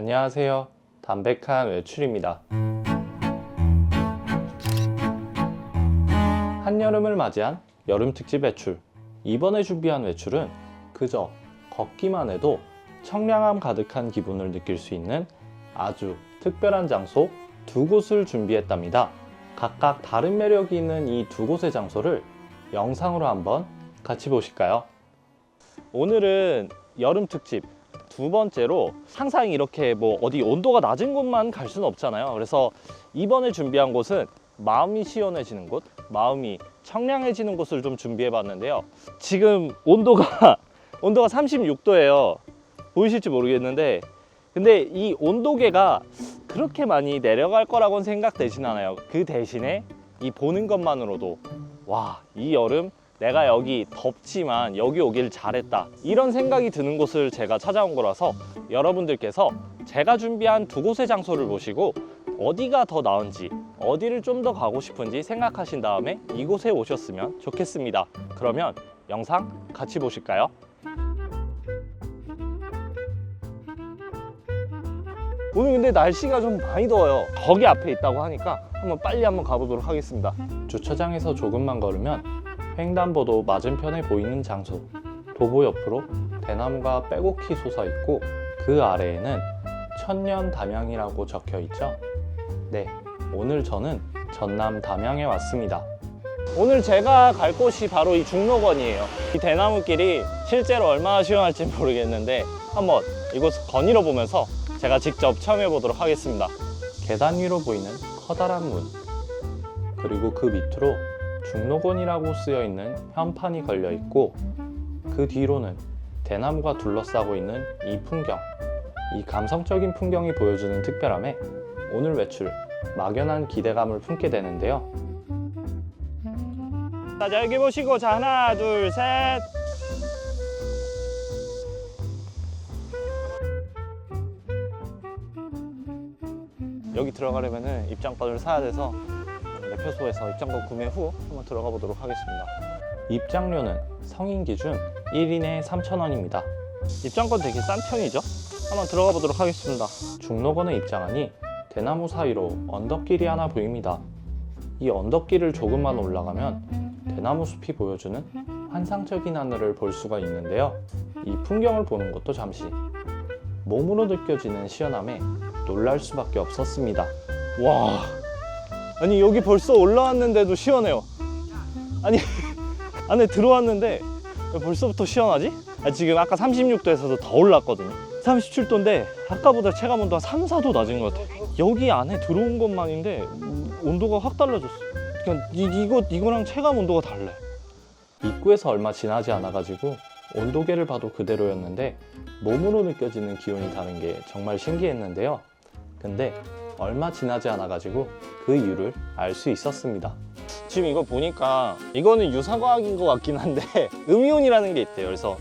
안녕하세요. 담백한 외출입니다. 한여름을 맞이한 여름 특집 외출. 이번에 준비한 외출은 그저 걷기만 해도 청량함 가득한 기분을 느낄 수 있는 아주 특별한 장소 두 곳을 준비했답니다. 각각 다른 매력이 있는 이 두 곳의 장소를 영상으로 한번 같이 보실까요? 오늘은 여름 특집 두 번째로 항상 이렇게 뭐 어디 온도가 낮은 곳만 갈 수는 없잖아요. 그래서 이번에 준비한 곳은 마음이 시원해지는 곳, 마음이 청량해지는 곳을 좀 준비해 봤는데요. 지금 온도가 온도가 36도예요. 보이실지 모르겠는데 근데 이 온도계가 그렇게 많이 내려갈 거라고는 생각되진 않아요. 그 대신에 이 보는 것만으로도 와, 이 여름 내가 여기 덥지만 여기 오길 잘했다. 이런 생각이 드는 곳을 제가 찾아온 거라서 여러분들께서 제가 준비한 두 곳의 장소를 보시고 어디가 더 나은지, 어디를 좀 더 가고 싶은지 생각하신 다음에 이곳에 오셨으면 좋겠습니다. 그러면 영상 같이 보실까요? 오늘 근데 날씨가 좀 많이 더워요. 거기 앞에 있다고 하니까 한번 빨리 한번 가보도록 하겠습니다. 주차장에서 조금만 걸으면 횡단보도 맞은편에 보이는 장소. 도보 옆으로 대나무가 빼곡히 솟아 있고 그 아래에는 천년 담양이라고 적혀 있죠. 네, 오늘 저는 전남 담양에 왔습니다. 오늘 제가 갈 곳이 바로 이 중록원이에요. 이 대나무길이 실제로 얼마나 시원할지 모르겠는데 한번 이곳 거닐어 보면서 제가 직접 체험해 보도록 하겠습니다. 계단 위로 보이는 커다란 문, 그리고 그 밑으로 중록원이라고 쓰여 있는 현판이 걸려 있고 그 뒤로는 대나무가 둘러싸고 있는 이 풍경, 이 감성적인 풍경이 보여주는 특별함에 오늘 외출 막연한 기대감을 품게 되는데요. 자, 여기 보시고 자 하나, 둘, 셋. 여기 들어가려면은 입장권을 사야 돼서 매표소에서 입장권 구매 후 한번 들어가 보도록 하겠습니다. 입장료는 성인 기준 1인에 3,000원입니다. 입장권 되게 싼 편이죠? 한번 들어가 보도록 하겠습니다. 중록원에 입장하니 대나무 사이로 언덕길이 하나 보입니다. 이 언덕길을 조금만 올라가면 대나무 숲이 보여주는 환상적인 하늘을 볼 수가 있는데요. 이 풍경을 보는 것도 잠시 몸으로 느껴지는 시원함에 놀랄 수밖에 없었습니다. 와, 아니 여기 벌써 올라왔는데도 시원해요. 아니 안에 들어왔는데 왜 벌써부터 시원하지? 아, 지금 아까 36도에서도 더 올랐거든요. 37도인데 아까보다 체감 온도가 3, 4도 낮은 것 같아. 여기 안에 들어온 것만인데 음, 온도가 확 달라졌어. 그냥 이, 이거 이거랑 체감 온도가 달라. 입구에서 얼마 지나지 않아가지고 온도계를 봐도 그대로였는데 몸으로 느껴지는 기온이 다른 게 정말 신기했는데요. 근데 얼마 지나지 않아 가지고 그 이유를 알 수 있었습니다. 지금 이거 보니까 이거는 유사과학인 것 같긴 한데 음이온이라는 게 있대요. 그래서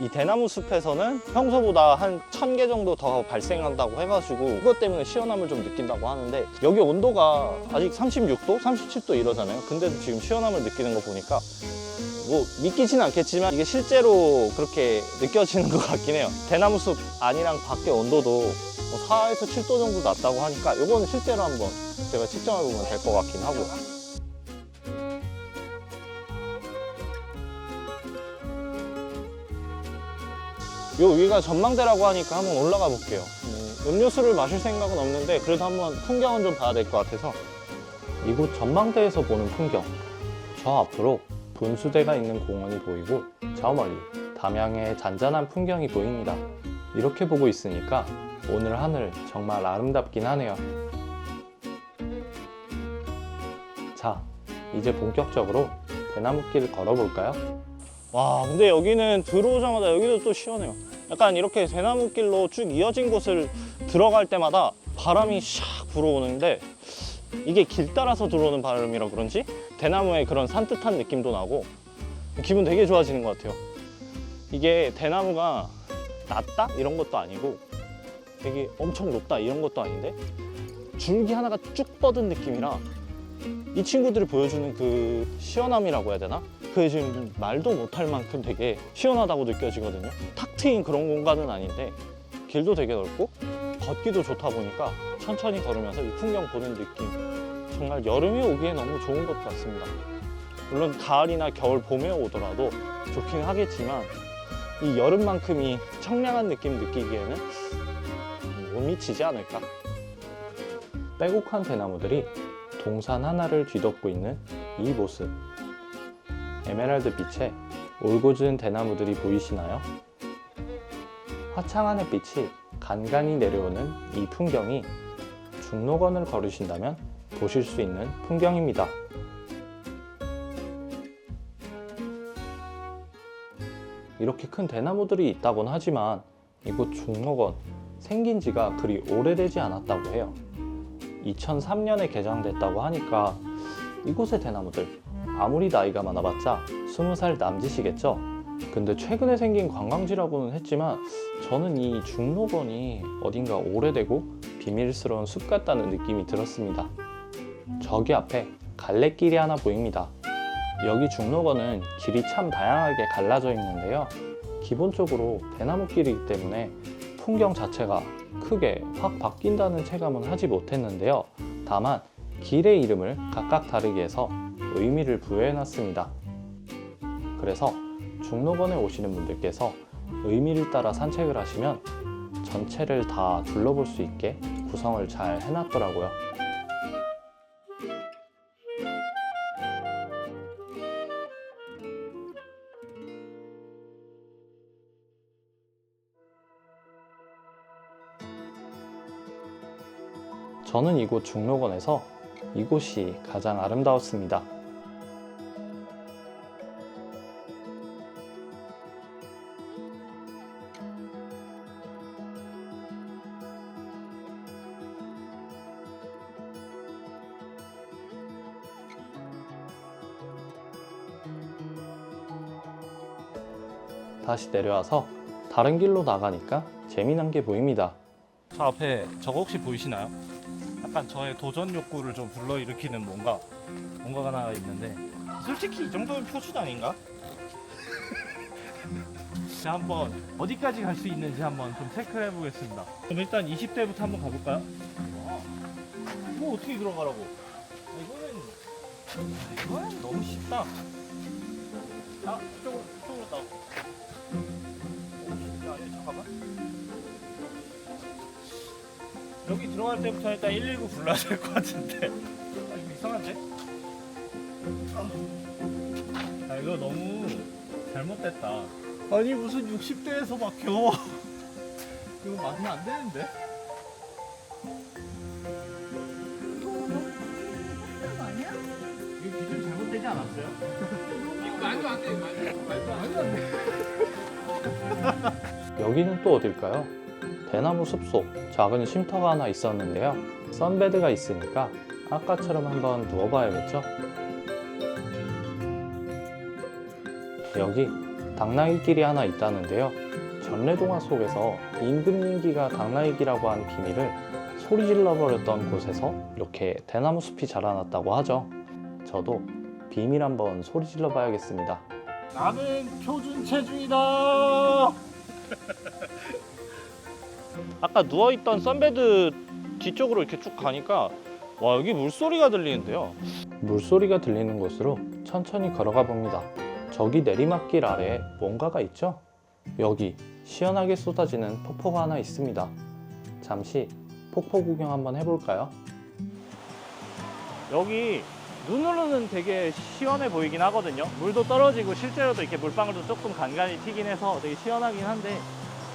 이 대나무 숲에서는 평소보다 한 천 개 정도 더 발생한다고 해가지고 그것 때문에 시원함을 좀 느낀다고 하는데 여기 온도가 아직 36도, 37도 이러잖아요. 근데도 지금 시원함을 느끼는 거 보니까 뭐 믿기진 않겠지만 이게 실제로 그렇게 느껴지는 것 같긴 해요. 대나무 숲 안이랑 밖의 온도도 뭐 4에서 7도 정도 낮다고 하니까 이거는 실제로 한번 제가 측정해 보면 될 것 같긴 하고. 요 위가 전망대라고 하니까 한번 올라가 볼게요. 음, 음료수를 마실 생각은 없는데 그래도 한번 풍경은 좀 봐야 될 것 같아서. 이곳 전망대에서 보는 풍경. 저 앞으로 분수대가 있는 공원이 보이고 저 멀리 담양의 잔잔한 풍경이 보입니다. 이렇게 보고 있으니까 오늘 하늘 정말 아름답긴 하네요. 자, 이제 본격적으로 대나무길을 걸어볼까요? 와, 근데 여기는 들어오자마자 여기도 또 시원해요. 약간 이렇게 대나무길로 쭉 이어진 곳을 들어갈 때마다 바람이 샥 불어오는데 이게 길 따라서 들어오는 바람이라 그런지 대나무의 그런 산뜻한 느낌도 나고 기분 되게 좋아지는 것 같아요. 이게 대나무가 낮다 이런 것도 아니고 되게 엄청 높다 이런 것도 아닌데 줄기 하나가 쭉 뻗은 느낌이라 이 친구들이 보여주는 그 시원함이라고 해야 되나? 그게 지금 말도 못할 만큼 되게 시원하다고 느껴지거든요. 탁 트인 그런 공간은 아닌데 길도 되게 넓고 걷기도 좋다 보니까 천천히 걸으면서 이 풍경 보는 느낌 정말 여름에 오기에 너무 좋은 것 같습니다. 물론 가을이나 겨울 봄에 오더라도 좋긴 하겠지만 이 여름만큼이 청량한 느낌 느끼기에는 못 미치지 않을까. 빼곡한 대나무들이 동산 하나를 뒤덮고 있는 이 모습. 에메랄드 빛에 올곧은 대나무들이 보이시나요? 화창한 햇빛이 간간히 내려오는 이 풍경이 중록원을 걸으신다면 보실 수 있는 풍경입니다. 이렇게 큰 대나무들이 있다곤 하지만 이곳 중록원 생긴 지가 그리 오래되지 않았다고 해요. 2003년에 개장됐다고 하니까 이곳의 대나무들 아무리 나이가 많아봤자 20살 남짓이겠죠? 근데 최근에 생긴 관광지라고는 했지만 저는 이 중록원이 어딘가 오래되고 비밀스러운 숲 같다는 느낌이 들었습니다. 저기 앞에 갈래길이 하나 보입니다. 여기 중록원은 길이 참 다양하게 갈라져 있는데요. 기본적으로 대나무 길이기 때문에 풍경 자체가 크게 확 바뀐다는 체감은 하지 못했는데요. 다만 길의 이름을 각각 다르게 해서 의미를 부여해 놨습니다. 그래서 중록원에 오시는 분들께서 의미를 따라 산책을 하시면 전체를 다 둘러볼 수 있게 구성을 잘 해놨더라고요. 저는 이곳 중록원에서 이곳이 가장 아름다웠습니다. 다시 내려와서 다른 길로 나가니까 재미난 게 보입니다. 저 앞에 저거 혹시 보이시나요? 약간 저의 도전 욕구를 좀 불러일으키는 뭔가 뭔가가 하나 있는데 솔직히 이 정도면 표준 아닌가? 자 한번 어디까지 갈 수 있는지 한번 좀 체크해 보겠습니다. 그럼 일단 20대부터 한번 가볼까요? 뭐 어떻게 들어가라고? 이거는 이거는 너무 쉽다. 자 이쪽으로 들어갈 때부터 일단 119 불러야 될 것 같은데 아, 이거 이상한데? 아 이거 너무 잘못됐다 아니 무슨 60대에서 막혀 이거 맞으면 안 되는데? 이거 기준 잘못되지 않았어요? 여기는 또 어딜까요? 대나무 숲속 작은 쉼터가 하나 있었는데요. 선베드가 있으니까 아까처럼 한번 누워봐야겠죠? 여기 당나귀길이 하나 있다는데요. 전래동화 속에서 임금님기가 당나귀라고 한 비밀을 소리 질러버렸던 곳에서 이렇게 대나무 숲이 자라났다고 하죠. 저도 비밀 한번 소리 질러봐야겠습니다. 나는 표준 체중이다 아까 누워있던 선베드 뒤쪽으로 이렇게 쭉 가니까 와 여기 물소리가 들리는데요 물소리가 들리는 곳으로 천천히 걸어가 봅니다 저기 내리막길 아래에 뭔가가 있죠? 여기 시원하게 쏟아지는 폭포가 하나 있습니다 잠시 폭포 구경 한번 해볼까요? 여기 눈으로는 되게 시원해 보이긴 하거든요. 물도 떨어지고 실제로도 이렇게 물방울도 조금 간간히 튀긴 해서 되게 시원하긴 한데,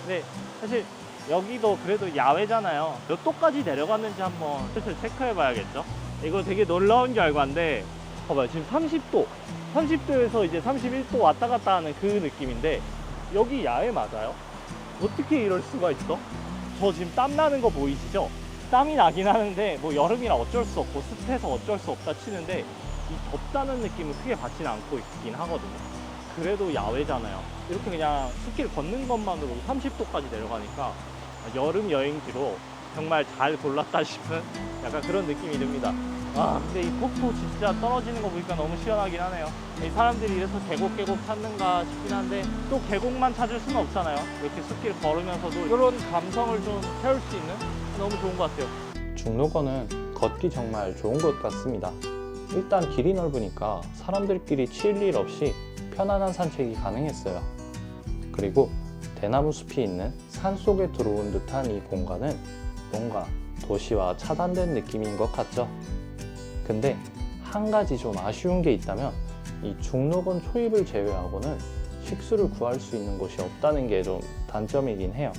근데 사실 여기도 그래도 야외잖아요. 몇 도까지 내려갔는지 한번 슬슬 체크해 봐야겠죠. 이거 되게 놀라운 결과인데, 봐봐요. 지금 30도, 30도에서 이제 31도 왔다 갔다 하는 그 느낌인데, 여기 야외 맞아요? 어떻게 이럴 수가 있어? 저 지금 땀 나는 거 보이시죠? 땀이 나긴 하는데 뭐 여름이라 어쩔 수 없고 습해서 어쩔 수 없다 치는데 이 덥다는 느낌은 크게 받지는 않고 있긴 하거든요. 그래도 야외잖아요. 이렇게 그냥 숲길 걷는 것만으로 30도까지 내려가니까 여름 여행지로 정말 잘 골랐다 싶은 약간 그런 느낌이 듭니다. 아 근데 이 폭포 진짜 떨어지는 거 보니까 너무 시원하긴 하네요. 이 사람들이 이래서 계곡 계곡 찾는가 싶긴 한데 또 계곡만 찾을 수는 없잖아요. 이렇게 숲길 걸으면서도 이런 감성을 좀 채울 수 있는 너무 좋은 것 같아요. 중록원은 걷기 정말 좋은 곳 같습니다. 일단 길이 넓으니까 사람들끼리 치일 일 없이 편안한 산책이 가능했어요. 그리고 대나무 숲이 있는 산 속에 들어온 듯한 이 공간은 뭔가 도시와 차단된 느낌인 것 같죠? 근데 한 가지 좀 아쉬운 게 있다면 이 중록원 초입을 제외하고는 식수를 구할 수 있는 곳이 없다는 게 좀 단점이긴 해요.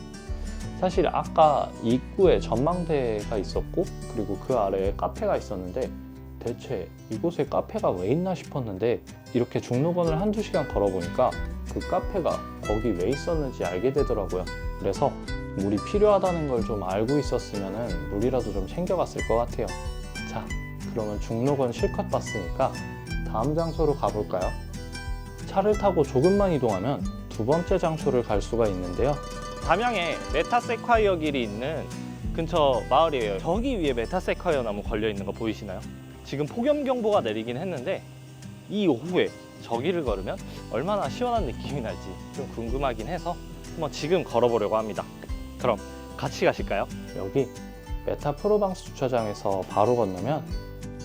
사실 아까 입구에 전망대가 있었고 그리고 그 아래에 카페가 있었는데 대체 이곳에 카페가 왜 있나 싶었는데 이렇게 중록원을 한두 시간 걸어보니까 그 카페가 거기 왜 있었는지 알게 되더라고요. 그래서 물이 필요하다는 걸 좀 알고 있었으면 물이라도 좀 챙겨갔을 것 같아요. 자, 그러면 중록원 실컷 봤으니까 다음 장소로 가볼까요? 차를 타고 조금만 이동하면 두 번째 장소를 갈 수가 있는데요. 담양에 메타세콰이어 길이 있는 근처 마을이에요. 저기 위에 메타세콰이어 나무 걸려 있는 거 보이시나요? 지금 폭염 경보가 내리긴 했는데 이 오후에 저기를 걸으면 얼마나 시원한 느낌이 날지 좀 궁금하긴 해서 한번 지금 걸어보려고 합니다. 그럼 같이 가실까요? 여기 메타 프로방스 주차장에서 바로 건너면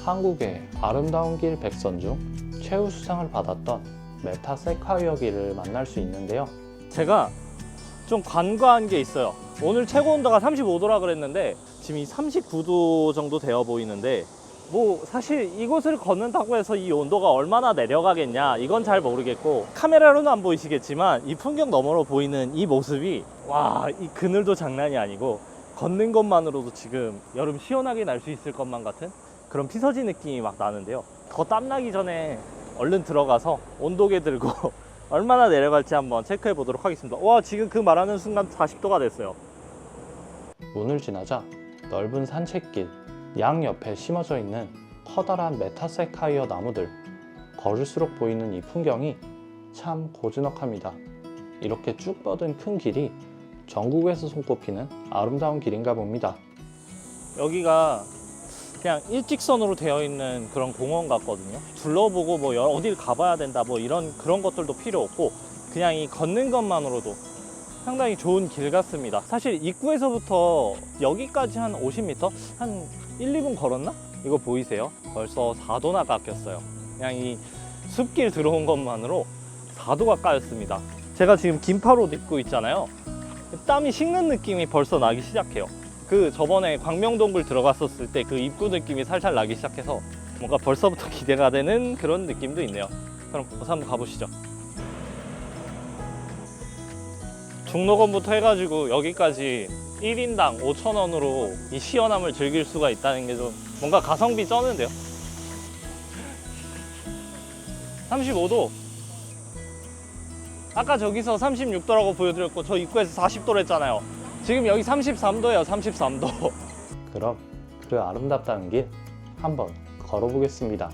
한국의 아름다운 길 백선 중 최우 수상을 받았던 메타 세콰이어 길을 만날 수 있는데요. 제가 좀 관과한 게 있어요. 오늘 최고 온도가 35도라 그랬는데 지금 이 39도 정도 되어 보이는데 뭐 사실 이곳을 걷는다고 해서 이 온도가 얼마나 내려가겠냐 이건 잘 모르겠고 카메라로는 안 보이시겠지만 이 풍경 너머로 보이는 이 모습이 와 이 그늘도 장난이 아니고 걷는 것만으로도 지금 여름 시원하게 날 수 있을 것만 같은 그런 피서지 느낌이 막 나는데요. 더 땀나기 전에 얼른 들어가서 온도계 들고 얼마나 내려갈지 한번 체크해 보도록 하겠습니다. 와 지금 그 말하는 순간 40도가 됐어요. 문을 지나자 넓은 산책길, 양 옆에 심어져 있는 커다란 메타 세콰이어 나무들, 걸을수록 보이는 이 풍경이 참 고즈넉합니다. 이렇게 쭉 뻗은 큰 길이 전국에서 손꼽히는 아름다운 길인가 봅니다. 여기가 그냥 일직선으로 되어 있는 그런 공원 같거든요. 둘러보고 뭐 어딜 가봐야 된다 뭐 이런 그런 것들도 필요 없고 그냥 이 걷는 것만으로도 상당히 좋은 길 같습니다. 사실 입구에서부터 여기까지 한 50m? 한 1, 2분 걸었나? 이거 보이세요? 벌써 4도나 깎였어요. 그냥 이 숲길 들어온 것만으로 4도가 까였습니다. 제가 지금 긴팔옷 입고 있잖아요. 땀이 식는 느낌이 벌써 나기 시작해요. 그 저번에 광명동굴 들어갔었을 때 그 입구 느낌이 살살 나기 시작해서 뭔가 벌써부터 기대가 되는 그런 느낌도 있네요. 그럼 한번 가보시죠. 중록원부터 해가지고 여기까지 1인당 5,000원으로 이 시원함을 즐길 수가 있다는 게 좀 뭔가 가성비 쩌는데요. 35도. 아까 저기서 36도라고 보여드렸고 저 입구에서 40도로 했잖아요. 지금 여기 33도예요, 33도. 그럼 그 아름답다는 길 한번 걸어보겠습니다.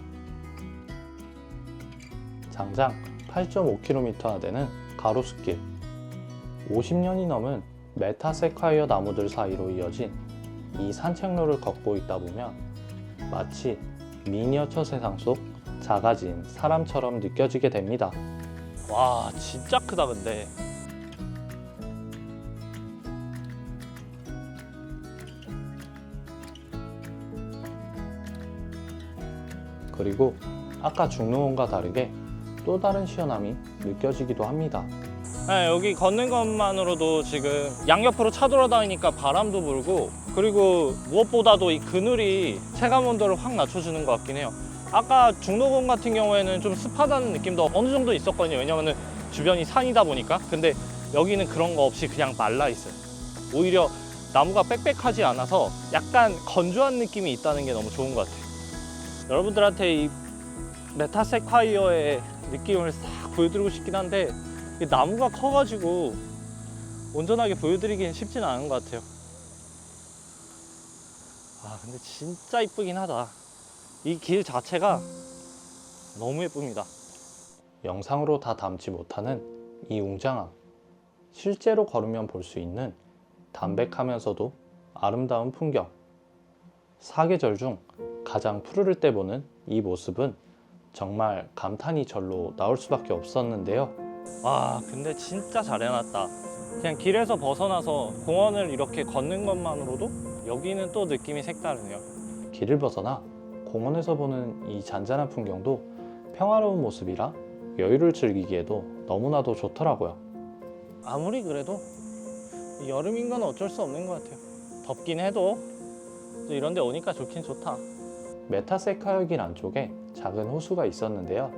장장 8.5km나 되는 가로수길 50년이 넘은 메타세콰이어 나무들 사이로 이어진 이 산책로를 걷고 있다 보면 마치 미니어처 세상 속 작아진 사람처럼 느껴지게 됩니다. 와, 진짜 크다 근데. 그리고 아까 중로원과 다르게 또 다른 시원함이 느껴지기도 합니다. 네, 여기 걷는 것만으로도 지금 양옆으로 차 돌아다니니까 바람도 불고 그리고 무엇보다도 이 그늘이 체감 온도를 확 낮춰주는 것 같긴 해요. 아까 중로원 같은 경우에는 좀 습하다는 느낌도 어느 정도 있었거든요. 왜냐면은 주변이 산이다 보니까. 근데 여기는 그런 거 없이 그냥 말라 있어요. 오히려 나무가 빽빽하지 않아서 약간 건조한 느낌이 있다는 게 너무 좋은 것 같아요. 여러분들한테 이 메타세콰이어의 느낌을 싹 보여드리고 싶긴 한데 이 나무가 커가지고 온전하게 보여드리기는 쉽지는 않은 것 같아요. 아 근데 진짜 이쁘긴 하다. 이 길 자체가 너무 예쁩니다. 영상으로 다 담지 못하는 이 웅장함. 실제로 걸으면 볼 수 있는 담백하면서도 아름다운 풍경. 사계절 중 가장 푸르를 때 보는 이 모습은 정말 감탄이 절로 나올 수밖에 없었는데요. 와 근데 진짜 잘 해놨다. 그냥 길에서 벗어나서 공원을 이렇게 걷는 것만으로도 여기는 또 느낌이 색다르네요. 길을 벗어나 공원에서 보는 이 잔잔한 풍경도 평화로운 모습이라 여유를 즐기기에도 너무나도 좋더라고요. 아무리 그래도 이 여름인 건 어쩔 수 없는 것 같아요. 덥긴 해도 또 이런 데 오니까 좋긴 좋다. 메타세카역길 안쪽에 작은 호수가 있었는데요.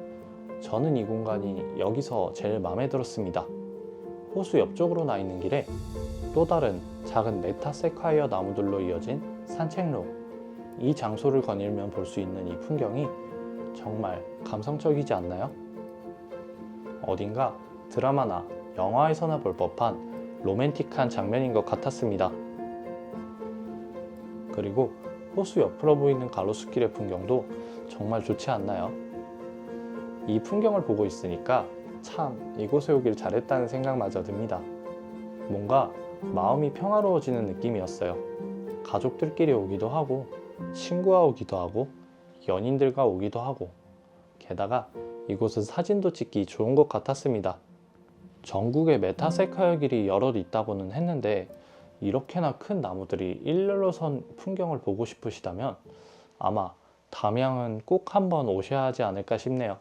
저는 이 공간이 여기서 제일 마음에 들었습니다. 호수 옆쪽으로 나 있는 길에 또 다른 작은 메타세카이어 나무들로 이어진 산책로. 이 장소를 거닐면 볼 수 있는 이 풍경이 정말 감성적이지 않나요? 어딘가 드라마나 영화에서나 볼 법한 로맨틱한 장면인 것 같았습니다. 그리고 호수 옆으로 보이는 가로수길의 풍경도 정말 좋지 않나요? 이 풍경을 보고 있으니까 참 이곳에 오길 잘했다는 생각마저 듭니다. 뭔가 마음이 평화로워지는 느낌이었어요. 가족들끼리 오기도 하고, 친구와 오기도 하고, 연인들과 오기도 하고, 게다가 이곳은 사진도 찍기 좋은 것 같았습니다. 전국에 메타세카여 길이 여럿 있다고는 했는데, 이렇게나 큰 나무들이 일렬로 선 풍경을 보고 싶으시다면 아마 담양은 꼭 한번 오셔야 하지 않을까 싶네요.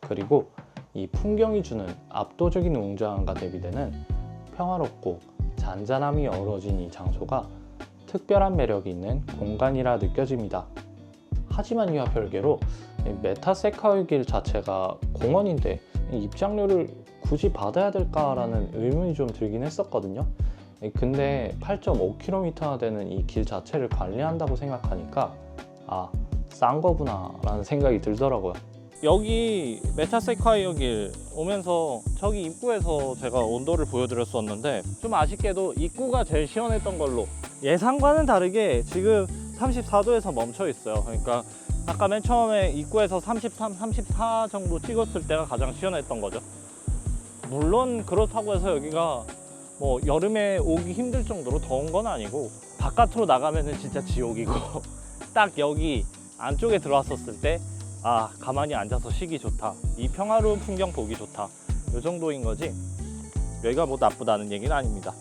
그리고 이 풍경이 주는 압도적인 웅장함과 대비되는 평화롭고 잔잔함이 어우러진 이 장소가 특별한 매력이 있는 공간이라 느껴집니다. 하지만 이와 별개로 이 메타세카의 길 자체가 공원인데 이 입장료를 굳이 받아야 될까라는 의문이 좀 들긴 했었거든요. 근데 8.5km나 되는 이 길 자체를 관리한다고 생각하니까 아, 싼 거구나 라는 생각이 들더라고요. 여기 메타세카이어 길 오면서 저기 입구에서 제가 온도를 보여드렸었는데 좀 아쉽게도 입구가 제일 시원했던 걸로 예상과는 다르게 지금 34도에서 멈춰 있어요. 그러니까 아까 맨 처음에 입구에서 33, 34 정도 찍었을 때가 가장 시원했던 거죠. 물론 그렇다고 해서 여기가 뭐 여름에 오기 힘들 정도로 더운 건 아니고 바깥으로 나가면은 진짜 지옥이고 딱 여기 안쪽에 들어왔었을 때 아 가만히 앉아서 쉬기 좋다. 이 평화로운 풍경 보기 좋다. 이 정도인 거지? 여기가 뭐 나쁘다는 얘기는 아닙니다.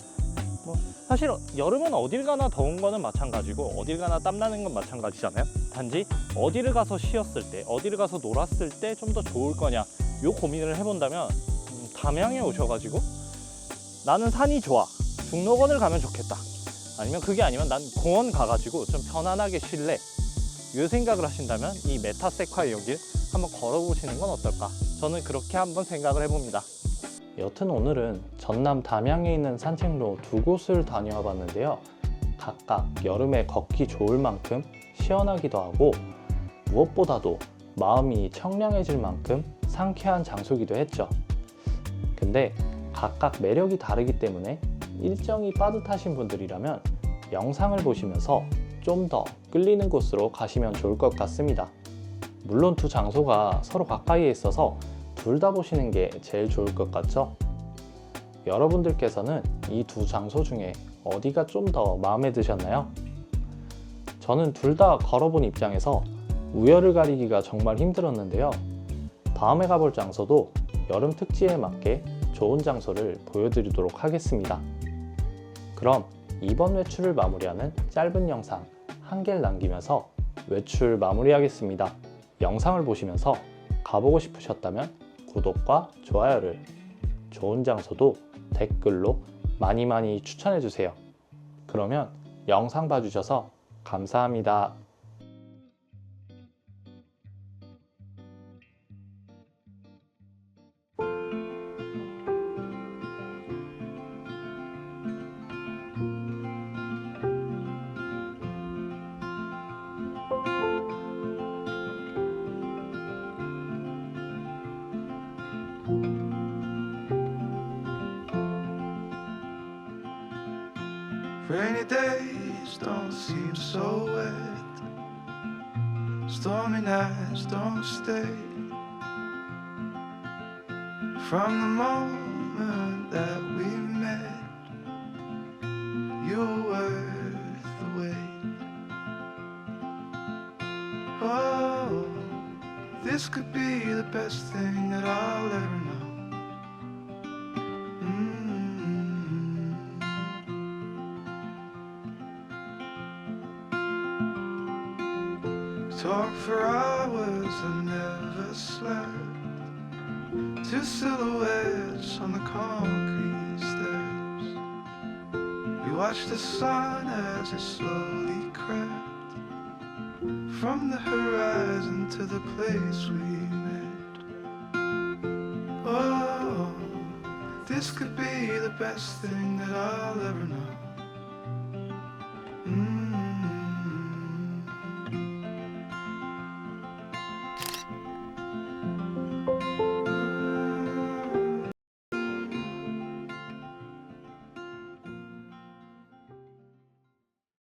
뭐 사실 여름은 어딜 가나 더운 거는 마찬가지고 어딜 가나 땀나는 건 마찬가지잖아요. 단지 어디를 가서 쉬었을 때 어디를 가서 놀았을 때 좀 더 좋을 거냐 요 고민을 해본다면 음, 담양에 오셔가지고 나는 산이 좋아. 중록원을 가면 좋겠다. 아니면 그게 아니면 난 공원 가가지고 좀 편안하게 쉴래 이 생각을 하신다면 이 메타세콰 여길 한번 걸어보시는 건 어떨까? 저는 그렇게 한번 생각을 해봅니다. 여튼 오늘은 전남 담양에 있는 산책로 두 곳을 다녀와 봤는데요. 각각 여름에 걷기 좋을 만큼 시원하기도 하고 무엇보다도 마음이 청량해질 만큼 상쾌한 장소기도 했죠. 근데 각각 매력이 다르기 때문에 일정이 빠듯하신 분들이라면 영상을 보시면서 좀 더 끌리는 곳으로 가시면 좋을 것 같습니다. 물론 두 장소가 서로 가까이에 있어서 둘 다 보시는 게 제일 좋을 것 같죠? 여러분들께서는 이 두 장소 중에 어디가 좀 더 마음에 드셨나요? 저는 둘 다 걸어본 입장에서 우열을 가리기가 정말 힘들었는데요. 다음에 가볼 장소도 여름 특지에 맞게 좋은 장소를 보여드리도록 하겠습니다. 그럼 이번 외출을 마무리하는 짧은 영상 한 개를 남기면서 외출 마무리하겠습니다. 영상을 보시면서 가보고 싶으셨다면 구독과 좋아요를 좋은 장소도 댓글로 많이 많이 추천해 주세요. 그러면 영상 봐주셔서 감사합니다. Rainy days don't seem so wet. Stormy nights don't stay. From the moment that we met, you're worth the wait. Oh, this could be the best thing that I'll ever know. Two silhouettes on the concrete steps. We watched the sun as it slowly crept from the horizon to the place we met. Oh, this could be the best thing that I'll ever know.